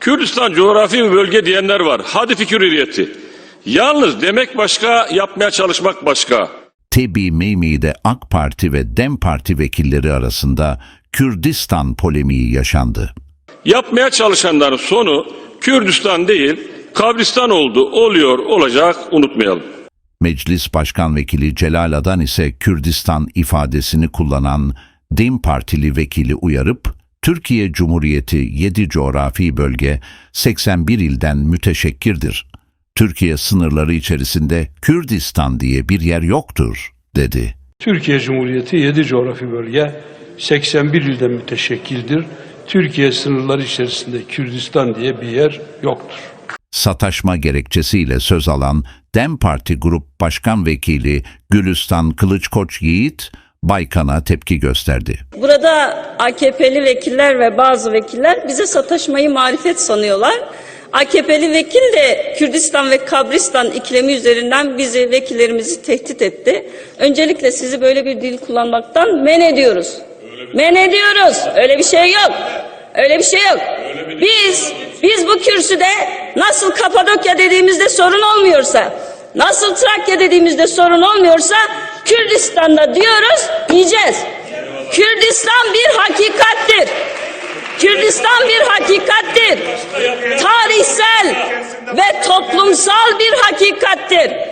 Kürdistan coğrafi bir bölge diyenler var. Hadi fikir hürriyeti. Yalnız demek başka, yapmaya çalışmak başka. Tebi Meymi'de AK Parti ve DEM Parti vekilleri arasında Kürdistan polemiği yaşandı. Yapmaya çalışanların sonu Kürdistan değil, Kabristan oldu, oluyor, olacak unutmayalım. Meclis Başkan Vekili Celal Adan ise Kürdistan ifadesini kullanan DEM Partili vekili uyarıp Türkiye Cumhuriyeti 7 coğrafi bölge 81 ilden müteşekkirdir. Türkiye sınırları içerisinde Kürdistan diye bir yer yoktur, dedi. Türkiye Cumhuriyeti 7 coğrafi bölge 81 ilden müteşekkildir. Türkiye sınırları içerisinde Kürdistan diye bir yer yoktur. Sataşma gerekçesiyle söz alan DEM Parti Grup Başkan Vekili Gülistan Kılıçkoç Yiğit, Baykan'a tepki gösterdi. Burada AKP'li vekiller ve bazı vekiller bize sataşmayı marifet sanıyorlar. AKP'li vekil de Kürdistan ve Kabristan iklimi üzerinden bizi, vekillerimizi tehdit etti. Öncelikle sizi böyle bir dil kullanmaktan men ediyoruz. Men ediyoruz. Öyle bir şey yok. Öyle bir şey yok. Biz, biz bu kürsüde nasıl Kapadokya dediğimizde sorun olmuyorsa, nasıl Trakya dediğimizde sorun olmuyorsa, Kürdistan'da diyoruz, diyeceğiz. Kürdistan bir hakikattir. Kürdistan bir hakikattir. Tarihsel ve toplumsal bir hakikattir.